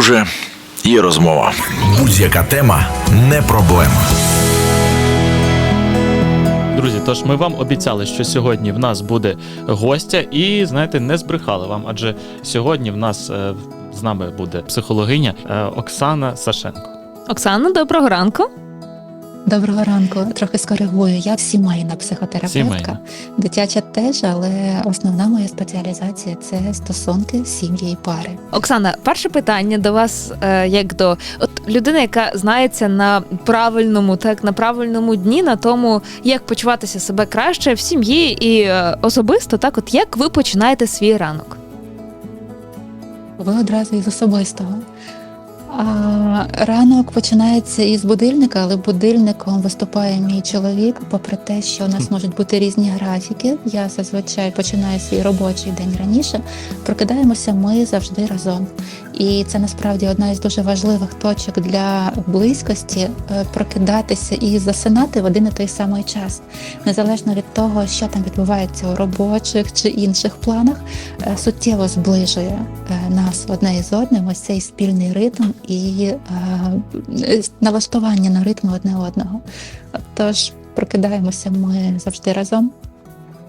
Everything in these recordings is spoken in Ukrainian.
друже, є розмова. Будь-яка тема не проблема. Друзі, тож ми вам обіцяли, що сьогодні в нас буде гостя, і знаєте, не збрехали вам, адже сьогодні в нас е, з нами буде психологиня е, Оксана Сашенко. Оксана, доброго ранку. Доброго ранку. Трохи скоригую. Я сімейна психотерапевтка. Сімейна. Дитяча теж, але основна моя спеціалізація це стосунки сім'ї і пари. Оксана, перше питання до вас, е, як до от людини, яка знається на правильному, так на правильному дні, на тому, як почуватися себе краще в сім'ї і е, особисто, так, от як ви починаєте свій ранок? Ви одразу із особистого. А, ранок починається із будильника, але будильником виступає мій чоловік. Попри те, що у нас можуть бути різні графіки, я зазвичай починаю свій робочий день раніше. Прокидаємося ми завжди разом. І це насправді одна із дуже важливих точок для близькості е, прокидатися і засинати в один і той самий час, незалежно від того, що там відбувається у робочих чи інших планах, е, суттєво зближує е, нас одне із одним, ось цей спільний ритм і е, налаштування на ритм одне одного. Тож прокидаємося ми завжди разом.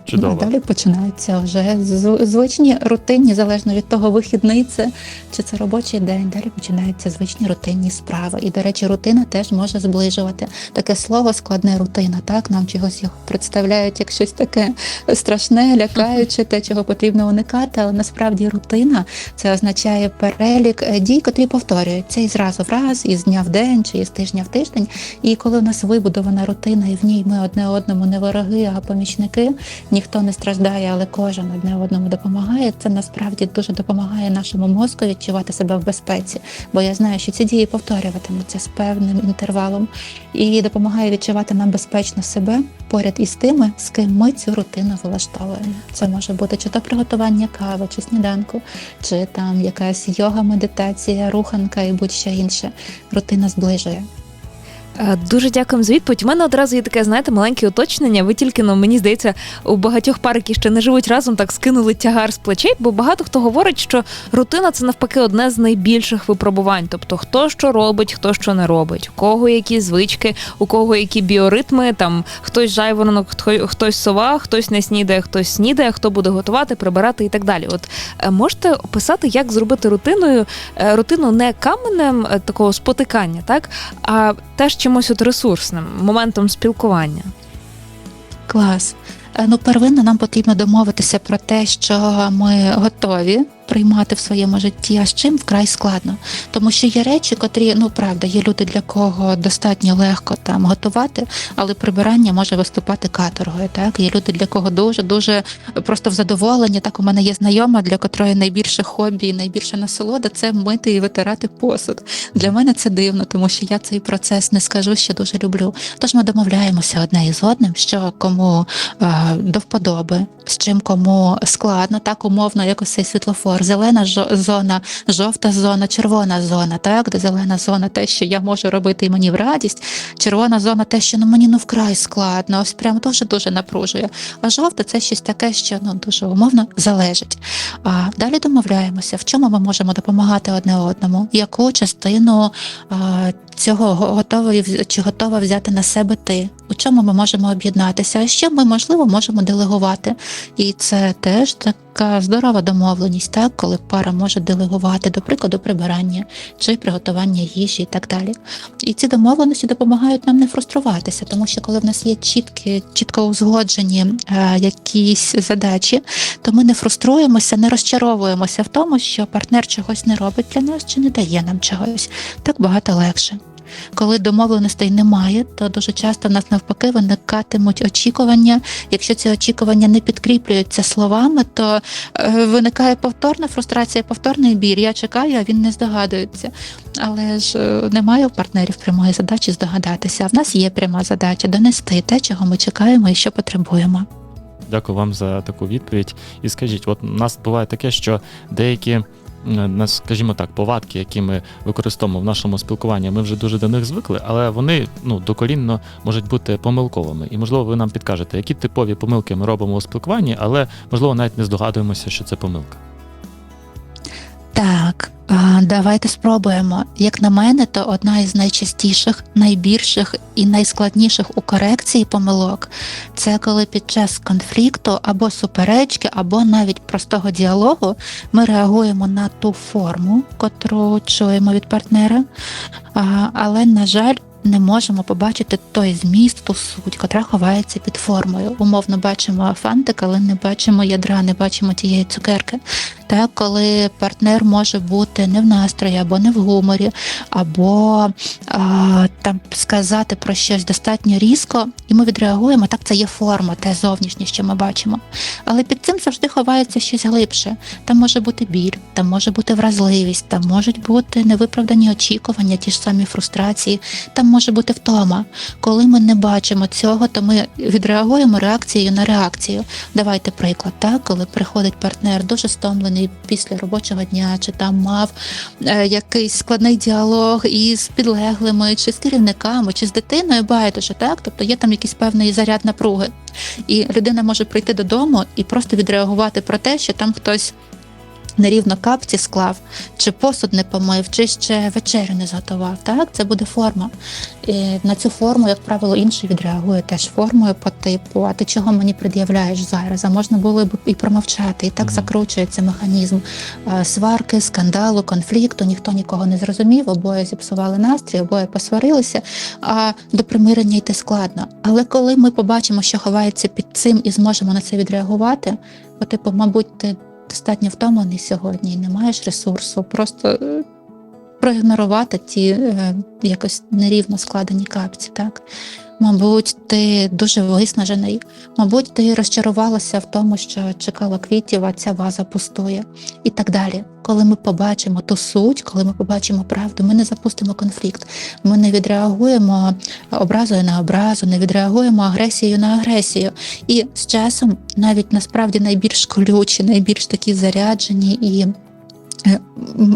Чудово. Далі починаються вже зв- звичні рутинні, залежно від того, вихідний це чи це робочий день. Далі починаються звичні рутинні справи. І, до речі, рутина теж може зближувати. Таке слово складне рутина. Так нам чогось його представляють як щось таке страшне, лякаюче, те, чого потрібно уникати. Але насправді рутина це означає перелік дій, котрі повторюються і зразу в раз, із дня в день чи із тижня в тиждень. І коли у нас вибудована рутина, і в ній ми одне одному не вороги, а помічники, ніхто не страждає, але кожен одне одному допомагає. Це насправді дуже допомагає нашому мозку відчувати себе в безпеці. Бо я знаю, що ці дії повторюватимуться з певним інтервалом і допомагає відчувати нам безпечно себе поряд із тими, з ким ми цю рутину влаштовуємо. Це може бути чи то приготування кави, чи сніданку, чи там якась йога, медитація, руханка і будь-що інше. Рутина зближує. Е, Дуже дякуємо за відповідь. У мене одразу є таке, знаєте, маленьке уточнення. Ви тільки, ну мені здається, у багатьох пар, які ще не живуть разом, так скинули тягар з плечей, бо багато хто говорить, що рутина це навпаки одне з найбільших випробувань. Тобто, хто що робить, хто що не робить, у кого які звички, у кого які біоритми, там хтось жайворонок, хто- хтось сова, хтось не снідає, хтось снідає, хто буде готувати, прибирати і так далі. От е, можете описати, як зробити рутиною е, рутину не каменем такого спотикання, так а теж чимось от ресурсним, моментом спілкування. Клас. Е, Ну, первинно нам потрібно домовитися про те, що ми готові приймати в своєму житті, а з чим вкрай складно. Тому що є речі, котрі, ну правда, є люди, для кого достатньо легко там готувати, але прибирання може виступати каторгою. Так, є люди, для кого дуже дуже просто в задоволенні. Так, у мене є знайома, для котрої найбільше хобі, і найбільша насолода це мити і витирати посуд. Для мене це дивно, тому що я цей процес не скажу, що дуже люблю. Тож ми домовляємося одне із одним, що кому е, до вподоби, з чим кому складно, так умовно, як ось цей світлофор, зелена жо- зона, жовта зона, червона зона, так, де зелена зона те, що я можу робити і мені в радість, червона зона те, що ну мені ну вкрай складно, ось прям дуже дуже напружує. А жовта це щось таке, що ну дуже умовно залежить. А далі домовляємося, в чому ми можемо допомагати одне одному, яку частину а, цього го- готовий чи готова взяти на себе ти, у чому ми можемо об'єднатися, а що ми можливо можемо делегувати. І це теж така здорова домовленість, так коли пара може делегувати, до прикладу, прибирання чи приготування їжі і так далі. І ці домовленості допомагають нам не фруструватися, тому що коли в нас є чіткі, чітко узгоджені е, якісь задачі, то ми не фруструємося, не розчаровуємося в тому, що партнер чогось не робить для нас чи не дає нам чогось. Так багато легше. Коли домовленостей немає, то дуже часто в нас навпаки виникатимуть очікування. Якщо ці очікування не підкріплюються словами, то е, виникає повторна фрустрація, повторний біль. Я чекаю, а він не здогадується. Але ж е, немає у партнерів прямої задачі здогадатися. А в нас є пряма задача донести те, чого ми чекаємо і що потребуємо. Дякую вам за таку відповідь. І скажіть, от у нас буває таке, що деякі. Е, скажімо так, повадки, які ми використовуємо в нашому спілкуванні, ми вже дуже до них звикли, але вони ну докорінно можуть бути помилковими. І можливо, ви нам підкажете, які типові помилки ми робимо у спілкуванні, але можливо навіть не здогадуємося, що це помилка. Так, давайте спробуємо. Як на мене, то одна із найчастіших, найбільших і найскладніших у корекції помилок це коли під час конфлікту або суперечки, або навіть простого діалогу ми реагуємо на ту форму, котру чуємо від партнера, але, на жаль, не можемо побачити той зміст, ту суть, котра ховається під формою. Умовно бачимо фантик, але не бачимо ядра, не бачимо тієї цукерки. Так, коли партнер може бути не в настрої, або не в гуморі, або а, там сказати про щось достатньо різко, і ми відреагуємо. Так, це є форма, те зовнішнє, що ми бачимо. Але під цим завжди ховається щось глибше. Там може бути біль, там може бути вразливість, там можуть бути невиправдані очікування, ті ж самі фрустрації, там може бути втома. Коли ми не бачимо цього, то ми відреагуємо реакцією на реакцію. Давайте приклад, так, коли приходить партнер дуже стомлений після робочого дня, чи там мав е, якийсь складний діалог із підлеглими, чи з керівниками, чи з дитиною, байдуже, так, тобто є там якийсь певний заряд напруги. І людина може прийти додому і просто відреагувати про те, що там хтось нерівно капці склав, чи посуд не помив, чи ще вечерю не зготував. Так, це буде форма. І на цю форму, як правило, інший відреагує теж формою по типу, а ти чого мені пред'являєш зараз? А можна було б і промовчати. І так Мгм. закручується механізм е, сварки, скандалу, конфлікту. Ніхто нікого не зрозумів, обоє зіпсували настрій, обоє посварилися. А до примирення йти складно. Але коли ми побачимо, що ховається під цим, і зможемо на це відреагувати, бо типу, мабуть, ти достатньо втомлений сьогодні і не маєш ресурсу, просто е, проігнорувати ті е, якось нерівно складені капці, так? Мабуть, ти дуже виснажений, мабуть, ти розчарувалася в тому, що чекала квітів, а ця ваза пустує, і так далі. Коли ми побачимо ту суть, коли ми побачимо правду, ми не запустимо конфлікт, ми не відреагуємо образою на образу, не відреагуємо агресією на агресію. І з часом навіть насправді найбільш колючі, найбільш такі заряджені і. е,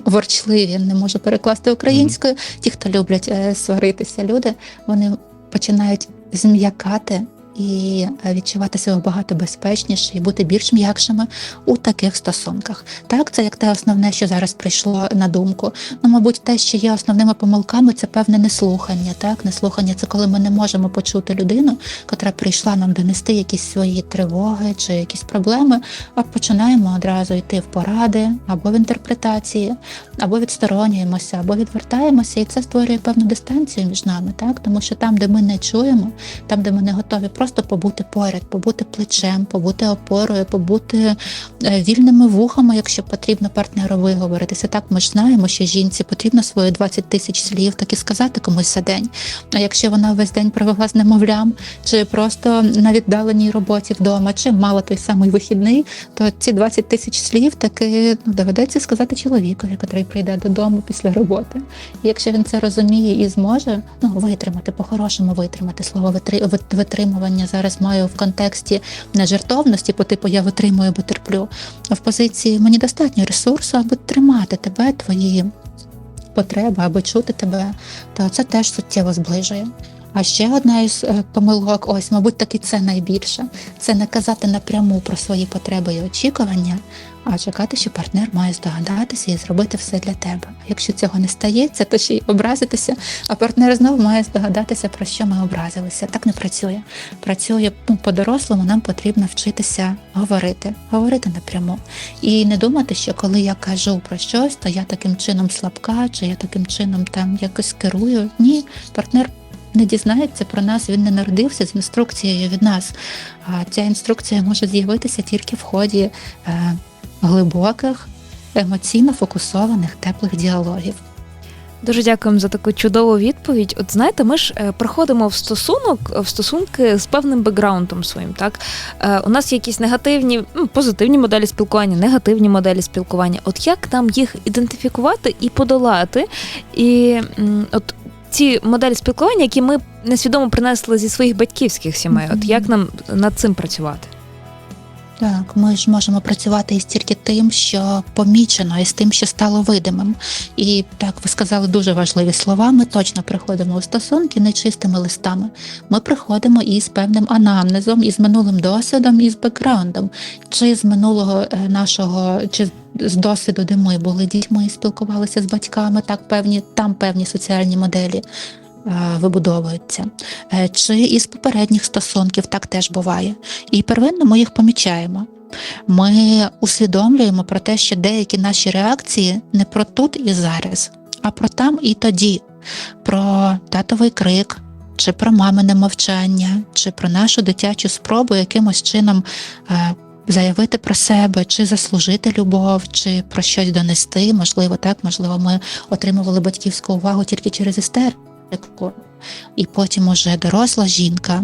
Ворчливі, не можу перекласти українською. Ті, хто люблять е, сваритися, люди, вони починають зм'якати і е, відчувати себе багато безпечніше і бути більш м'якшими у таких стосунках. Так, це як те основне, що зараз прийшло на думку. Ну, мабуть, те, що є основними помилками, це певне неслухання. Так, неслухання це коли ми не можемо почути людину, котра прийшла нам донести якісь свої тривоги чи якісь проблеми, а починаємо одразу йти в поради або в інтерпретації, або відсторонюємося, або відвертаємося, і це створює певну дистанцію між нами, так тому що там, де ми не чуємо, там, де ми не готові просто побути поряд, побути плечем, побути опорою, побути е, вільними вухами, якщо потрібно партнеру виговоритися. Так ми ж знаємо, що жінці потрібно свої 20 тисяч слів так і сказати комусь за день. А якщо вона весь день провела з немовлям, чи просто на віддаленій роботі вдома, чи мала той самий вихідний, то ці 20 тисяч слів таки ну, доведеться сказати чоловікові, який прийде додому після роботи. І якщо він це розуміє і зможе, ну витримати, по-хорошому витримати слово витри- вит- зараз маю в контексті не жертовності, по типу я витримую, бо терплю, а в позиції мені достатньо ресурсу, аби тримати тебе, твої потреби, аби чути тебе, то це теж суттєво зближує. А ще одна із е, помилок, ось, мабуть, таки це найбільше. Це не казати напряму про свої потреби і очікування, а чекати, що партнер має здогадатися і зробити все для тебе. Якщо цього не стається, то ще й образитися, а партнер знову має здогадатися, про що ми образилися. Так не працює. Працює ну, по-дорослому, нам потрібно вчитися говорити, говорити напряму. І не думати, що коли я кажу про щось, то я таким чином слабка, чи я таким чином там якось керую. Ні, партнер не дізнається про нас, він не народився з інструкцією від нас. А ця інструкція може з'явитися тільки в ході е, глибоких, емоційно фокусованих, теплих діалогів. Дуже дякуємо за таку чудову відповідь. От знаєте, ми ж е, приходимо в стосунок в стосунки з певним бекграундом своїм. Так Е, у нас є якісь негативні, ну, позитивні моделі спілкування, негативні моделі спілкування. От як нам їх ідентифікувати і подолати? І от ці моделі спілкування, які ми несвідомо принесли зі своїх батьківських сімей, от як нам над цим працювати? Так, ми ж можемо працювати із тільки тим, що помічено, і з тим, що стало видимим. І так, ви сказали дуже важливі слова. Ми точно приходимо у стосунки не чистими листами. Ми приходимо із певним анамнезом, із минулим досвідом, і з бекграундом, чи з минулого е, нашого, чи з досвіду, де ми були дітьми, спілкувалися з батьками, так певні там певні соціальні моделі. Е, Вибудовуються, Е, чи із попередніх стосунків так теж буває. І первинно ми їх помічаємо. Ми усвідомлюємо про те, що деякі наші реакції не про тут і зараз, а про там і тоді, про татовий крик, чи про мамине мовчання, чи про нашу дитячу спробу якимось чином е, заявити про себе, чи заслужити любов, чи про щось донести. Можливо, так, можливо, ми отримували батьківську увагу тільки через істерику. І потім уже доросла жінка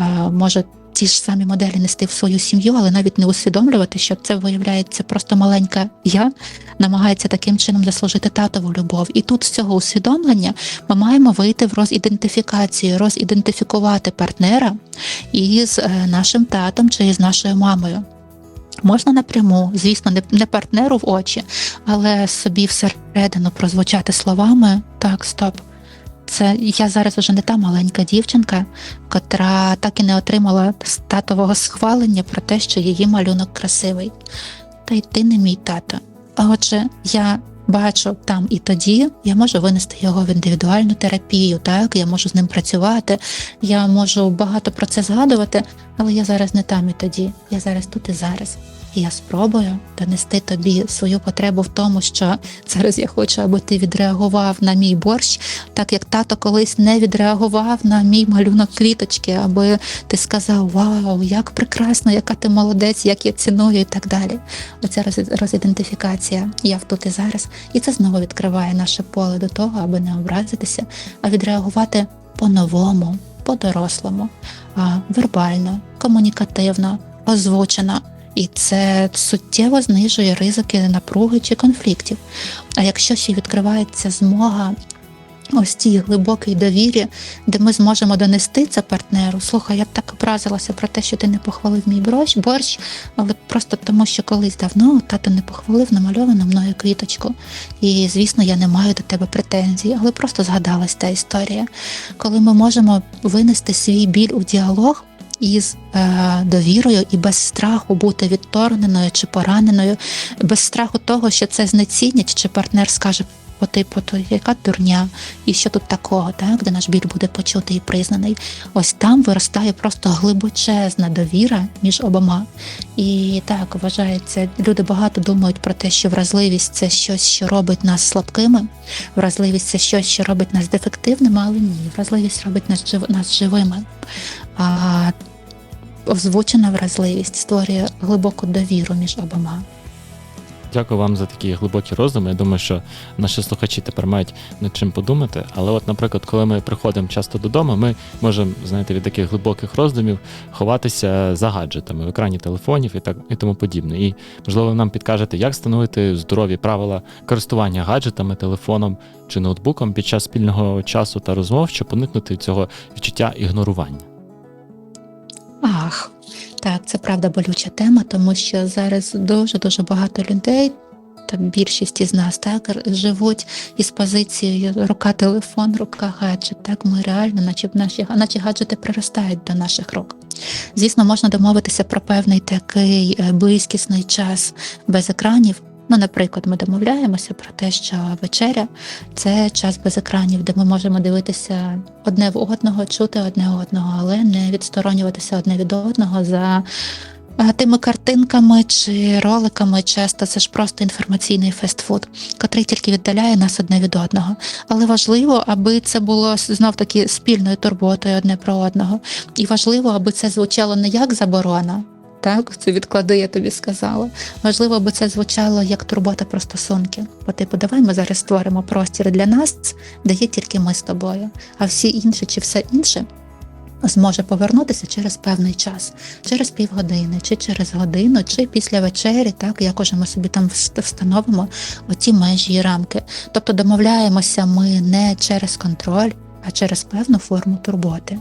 е, може ті ж самі моделі нести в свою сім'ю, але навіть не усвідомлювати, що це виявляється просто маленька я намагається таким чином заслужити татову любов. І тут з цього усвідомлення ми маємо вийти в розідентифікацію, розідентифікувати партнера із е, нашим татом чи із нашою мамою. Можна напряму, звісно, не партнеру в очі, але собі всередину прозвучати словами так, стоп. Це я зараз вже не та маленька дівчинка, котра так і не отримала татового схвалення про те, що її малюнок красивий. Та й ти не мій тато. А отже, я бачу там і тоді, я можу винести його в індивідуальну терапію, так я можу з ним працювати, я можу багато про це згадувати, але я зараз не там і тоді, я зараз тут і зараз. І я спробую донести тобі свою потребу в тому, що зараз я хочу, аби ти відреагував на мій борщ, так як тато колись не відреагував на мій малюнок квіточки, аби ти сказав Вау, як прекрасно, яка ти молодець, як я ціную, і так далі. Оця роз- розідентифікація я тут і зараз, і це знову відкриває наше поле до того, аби не образитися, а відреагувати по-новому, по-дорослому, вербально, комунікативно, озвучено. І це суттєво знижує ризики напруги чи конфліктів. А якщо ще відкривається змога ось цій глибокій довірі, де ми зможемо донести це партнеру. Слухай, я б так образилася про те, що ти не похвалив мій борщ, борщ, але просто тому, що колись давно тато не похвалив намальовану мною квіточку. І звісно, я не маю до тебе претензій, але просто згадалась та історія, коли ми можемо винести свій біль у діалог. Із е, довірою і без страху бути відторгненою чи пораненою, без страху того, що це знецінять, чи партнер скаже по типу, то яка дурня, і що тут такого, так, де наш біль буде почутий і признаний. Ось там виростає просто глибочезна довіра між обома. І так вважається, люди багато думають про те, що вразливість це щось, що робить нас слабкими, вразливість це щось, що робить нас дефективними, але ні, вразливість робить нас, нас живими. Озвучена вразливість створює глибоку довіру між обома. Дякую вам за такі глибокі роздуми. Я думаю, що наші слухачі тепер мають над чим подумати. Але, от, наприклад, коли ми приходимо часто додому, ми можемо, знаєте, від таких глибоких роздумів ховатися за гаджетами в екрані телефонів і так і тому подібне. І можливо, ви нам підкажете, як встановити здорові правила користування гаджетами, телефоном чи ноутбуком під час спільного часу та розмов, щоб уникнути цього відчуття ігнорування. Ах, так, це правда болюча тема, тому що зараз дуже дуже багато людей. Та більшість із нас так живуть із позицією рука телефон, рука гаджет. Так ми реально, наче наші наче гаджети приростають до наших рук. Звісно, можна домовитися про певний такий е, близькісний час без екранів. Ну, наприклад, ми домовляємося про те, що вечеря це час без екранів, де ми можемо дивитися одне в одного, чути одне одного, але не відсторонюватися одне від одного за е, тими картинками чи роликами. Часто це ж просто інформаційний фестфуд, котрий тільки віддаляє нас одне від одного. Але важливо, аби це було знов таки спільною турботою одне про одного. І важливо, аби це звучало не як заборона. Так, це відклади, я тобі сказала. Важливо, аби це звучало як турбота про стосунки. Бо типу, давай ми зараз створимо простір для нас, де є тільки ми з тобою, а всі інші чи все інше зможе повернутися через певний час, через півгодини, чи через годину, чи після вечері, так як уже ми собі там встановимо оті межі і рамки. Тобто домовляємося ми не через контроль, а через певну форму турботи.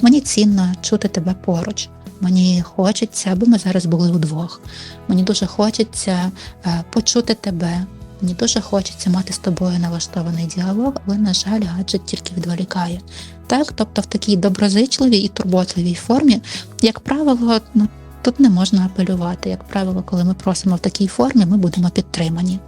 Мені цінно чути тебе поруч. Мені хочеться, аби ми зараз були удвох. Мені дуже хочеться е, почути тебе. Мені дуже хочеться мати з тобою налаштований діалог, але, на жаль, гаджет тільки відволікає. Так, тобто в такій доброзичливій і турботливій формі, як правило, ну тут не можна апелювати. Як правило, коли ми просимо в такій формі, ми будемо підтримані.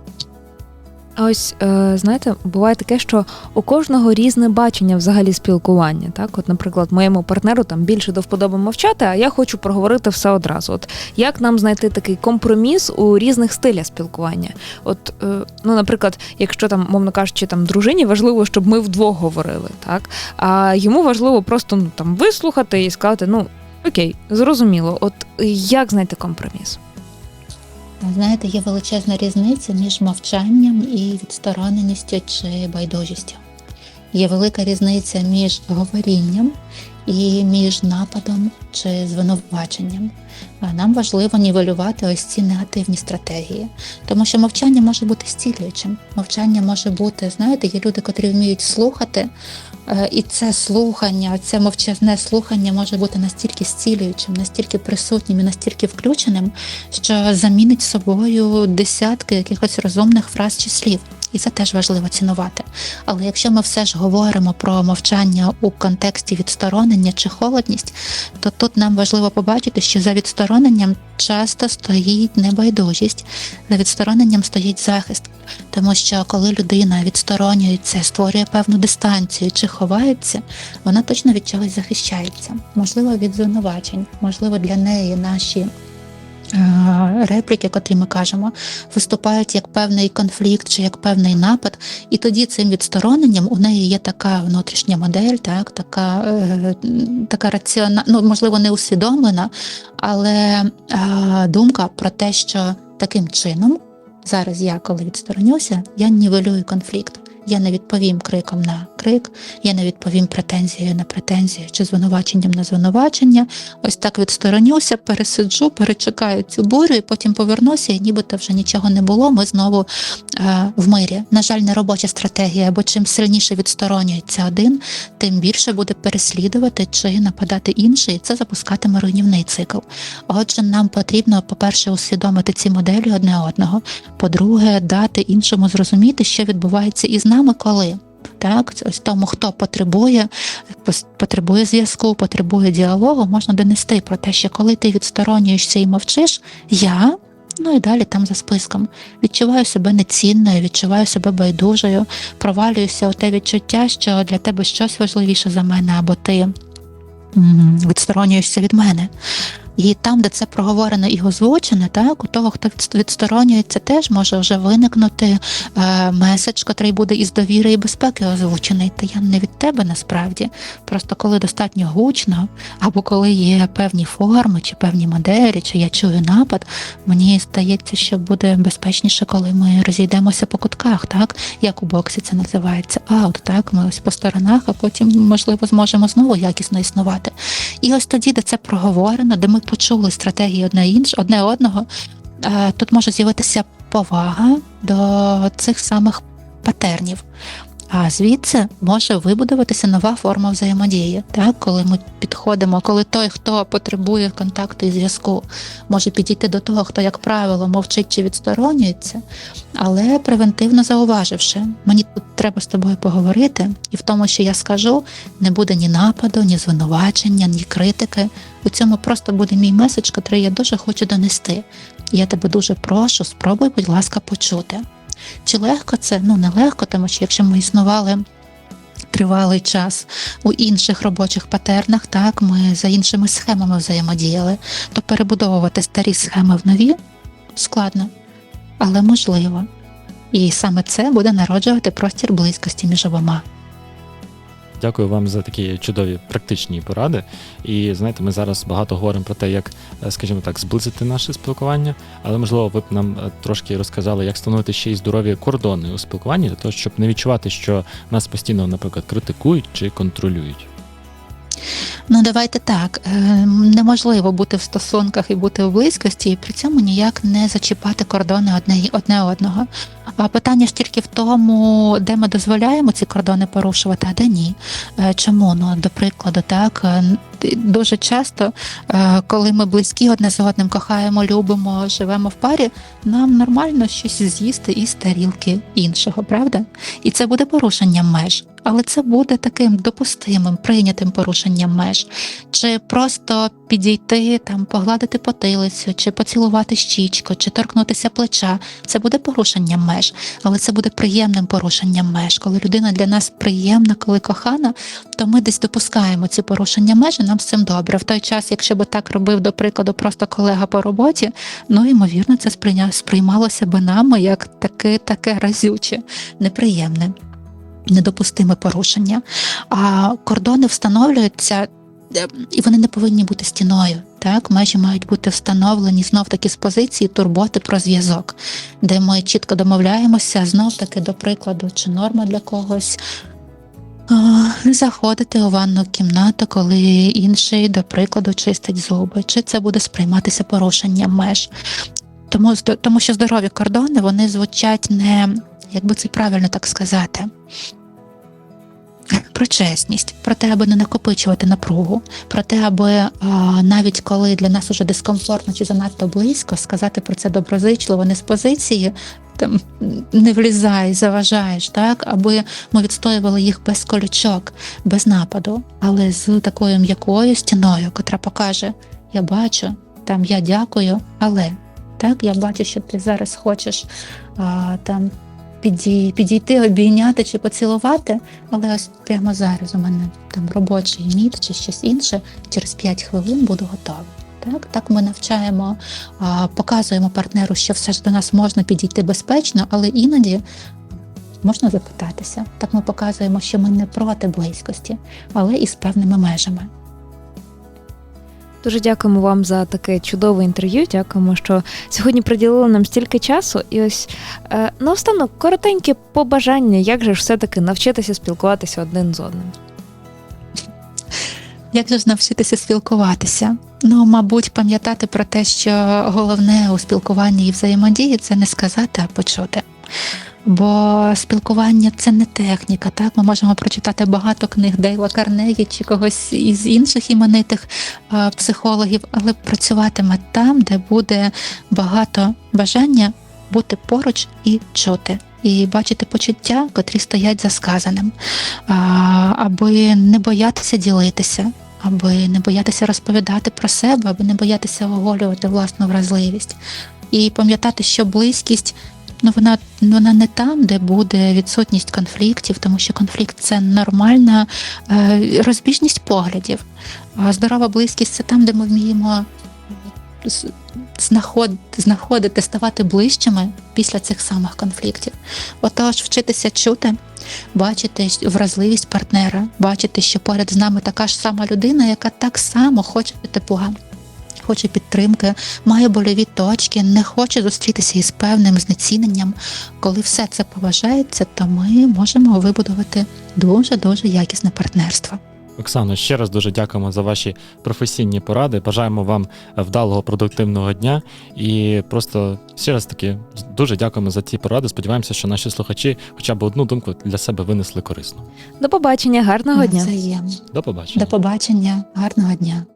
А ось е, знаєте, буває таке, що у кожного різне бачення взагалі спілкування. Так, от, наприклад, моєму партнеру там більше до вподоби мовчати, а я хочу проговорити все одразу. От як нам знайти такий компроміс у різних стилях спілкування? От, е, ну, наприклад, якщо там, мовно кажучи, там дружині важливо, щоб ми вдвох говорили, так а йому важливо просто ну там вислухати і сказати, ну окей, зрозуміло. От як знайти компроміс? Знаєте, є величезна різниця між мовчанням і відстороненістю чи байдужістю. Є велика різниця між говорінням і між нападом чи звинуваченням. Нам важливо нівелювати ось ці негативні стратегії, тому що мовчання може бути зцілюючим. Мовчання може бути, знаєте, є люди, котрі вміють слухати, і це слухання, це мовчазне слухання може бути настільки зцілюючим, настільки присутнім і настільки включеним, що замінить собою десятки якихось розумних фраз чи слів. І це теж важливо цінувати. Але якщо ми все ж говоримо про мовчання у контексті відсторонення чи холодність, то тут нам важливо побачити, що за відстороненням часто стоїть небайдужість, за відстороненням стоїть захист. Тому що коли людина відсторонюється, створює певну дистанцію чи ховається, вона точно від чогось захищається. Можливо, від звинувачень, можливо, для неї наші. Е, Репліки, котрі ми кажемо, виступають як певний конфлікт чи як певний напад, і тоді цим відстороненням у неї є така внутрішня модель, так, така, е, така раціона, ну можливо, не усвідомлена, але е, думка про те, що таким чином зараз я, коли відсторонюся, я нівелюю конфлікт. Я не відповім криком на крик, я не відповім претензією на претензію чи звинуваченням на звинувачення. Ось так відсторонюся, пересиджу, перечекаю цю бурю, і потім повернуся, і нібито вже нічого не було. Ми знову в мирі. На жаль, не робоча стратегія, бо чим сильніше відсторонюється один, тим більше буде переслідувати чи нападати інший, це запускатиме руйнівний цикл. Отже, нам потрібно, по-перше, усвідомити ці моделі одне одного. По-друге, дати іншому зрозуміти, що відбувається із нами, коли. Так, ось тому, хто потребує, потребує зв'язку, потребує діалогу, можна донести про те, що коли ти відсторонюєшся і мовчиш, я. Ну і далі там за списком. Відчуваю себе нецінною, відчуваю себе байдужою, провалююся у те відчуття, що для тебе щось важливіше за мене, або ти відсторонюєшся від мене. І там, де це проговорено і озвучено, так у того, хто відсторонюється, теж може вже виникнути е, меседж, котрий буде із довіри і безпеки озвучений. Та я не від тебе насправді. Просто коли достатньо гучно, або коли є певні форми чи певні моделі, чи я чую напад, мені здається, що буде безпечніше, коли ми розійдемося по кутках, так як у боксі це називається. Аут, так ми ось по сторонах, а потім, можливо, зможемо знову якісно існувати. І ось тоді, де це проговорено, де ми почули стратегії одне інш, одне одного, е, тут може з'явитися повага до цих самих патернів. А звідси може вибудуватися нова форма взаємодії, так коли ми підходимо, коли той, хто потребує контакту і зв'язку, може підійти до того, хто, як правило, мовчить чи відсторонюється, але превентивно зауваживши, мені тут треба з тобою поговорити, і в тому, що я скажу, не буде ні нападу, ні звинувачення, ні критики. У цьому просто буде мій меседж, який я дуже хочу донести. Я тебе дуже прошу, спробуй, будь ласка, почути. Чи легко це? Ну не легко, тому що якщо ми існували тривалий час у інших робочих патернах, так ми за іншими схемами взаємодіяли, то перебудовувати старі схеми в нові складно, але можливо. І саме це буде народжувати простір близькості між обома. Дякую вам за такі чудові практичні поради. І знаєте, ми зараз багато говоримо про те, як, е, скажімо так, зблизити наше спілкування, але можливо, ви б нам е, трошки розказали, як встановити ще й здорові кордони у спілкуванні, для того, щоб не відчувати, що нас постійно, наприклад, критикують чи контролюють. Ну, давайте так. е, Неможливо бути в стосунках і бути в близькості, і при цьому ніяк не зачіпати кордони одне, одне одного. А питання ж тільки в тому, де ми дозволяємо ці кордони порушувати, а де ні. Е, Чому? Ну, до прикладу, так, е, дуже часто, е, коли ми близькі одне з одним, кохаємо, любимо, живемо в парі, нам нормально щось з'їсти із тарілки іншого, правда? І це буде порушенням меж. Але це буде таким допустимим, прийнятим порушенням меж, чи просто підійти, там, погладити потилицю, чи поцілувати щічку, чи торкнутися плеча. Це буде порушенням меж, але це буде приємним порушенням меж. Коли людина для нас приємна, коли кохана, то ми десь допускаємо ці порушення меж, нам з цим добре. В той час, якщо би так робив, до прикладу, просто колега по роботі, ну ймовірно, це сприймалося би нами як таке, таке разюче, неприємне. Недопустиме порушення. А кордони встановлюються, е, і вони не повинні бути стіною. Так, межі мають бути встановлені знов таки з позиції турботи про зв'язок, де ми чітко домовляємося, знов таки, до прикладу, чи норма для когось. Не заходити у ванну кімнату, коли інший, до прикладу, чистить зуби, чи це буде сприйматися порушенням меж. Тому, тому що здорові кордони вони звучать не, як би це правильно так сказати, про чесність, про те, аби не накопичувати напругу, про те, аби навіть коли для нас уже дискомфортно чи занадто близько, сказати про це доброзичливо, не з позиції там не влізай, заважаєш, так, аби ми відстоювали їх без колючок, без нападу, але з такою м'якою стіною, котра покаже: Я бачу, там я дякую, але так, я бачу, що ти зараз хочеш а, там підійти, обійняти чи поцілувати, але ось прямо зараз у мене там робочий міт чи щось інше, через 5 хвилин буду готова. Так, так ми навчаємо, показуємо партнеру, що все ж до нас можна підійти безпечно, але іноді можна запитатися. Так ми показуємо, що ми не проти близькості, але і з певними межами. Дуже дякуємо вам за таке чудове інтерв'ю. Дякуємо, що сьогодні приділили нам стільки часу. І ось е, наостанок коротеньке побажання, як же ж все-таки навчитися спілкуватися один з одним. Як же ж навчитися спілкуватися? Ну, мабуть, пам'ятати про те, що головне у спілкуванні і взаємодії це не сказати, а почути. Бо спілкування це не техніка. Так, ми можемо прочитати багато книг Дейла Карнегі чи когось із інших іменитих е, психологів, але працюватиме там, де буде багато бажання бути поруч і чути. І бачити почуття, котрі стоять за сказаним, а, аби не боятися ділитися, аби не боятися розповідати про себе, аби не боятися оголювати власну вразливість. І пам'ятати, що близькість ну вона, вона не там, де буде відсутність конфліктів, тому що конфлікт це нормальна е, розбіжність поглядів. А здорова близькість це там, де ми вміємо знаход, знаходити, ставати ближчими після цих самих конфліктів. Отож, вчитися чути, бачити вразливість партнера, бачити, що поряд з нами така ж сама людина, яка так само хоче тепла. Хоче підтримки, має больові точки, не хоче зустрітися із певним знеціненням. Коли все це поважається, то ми можемо вибудувати дуже дуже якісне партнерство. Оксано, ще раз дуже дякуємо за ваші професійні поради. Бажаємо вам вдалого продуктивного дня і просто ще раз таки дуже дякуємо за ці поради. Сподіваємося, що наші слухачі хоча б одну думку для себе винесли корисну. До побачення, гарного дня. Навзаємно. До побачення. До побачення, гарного дня.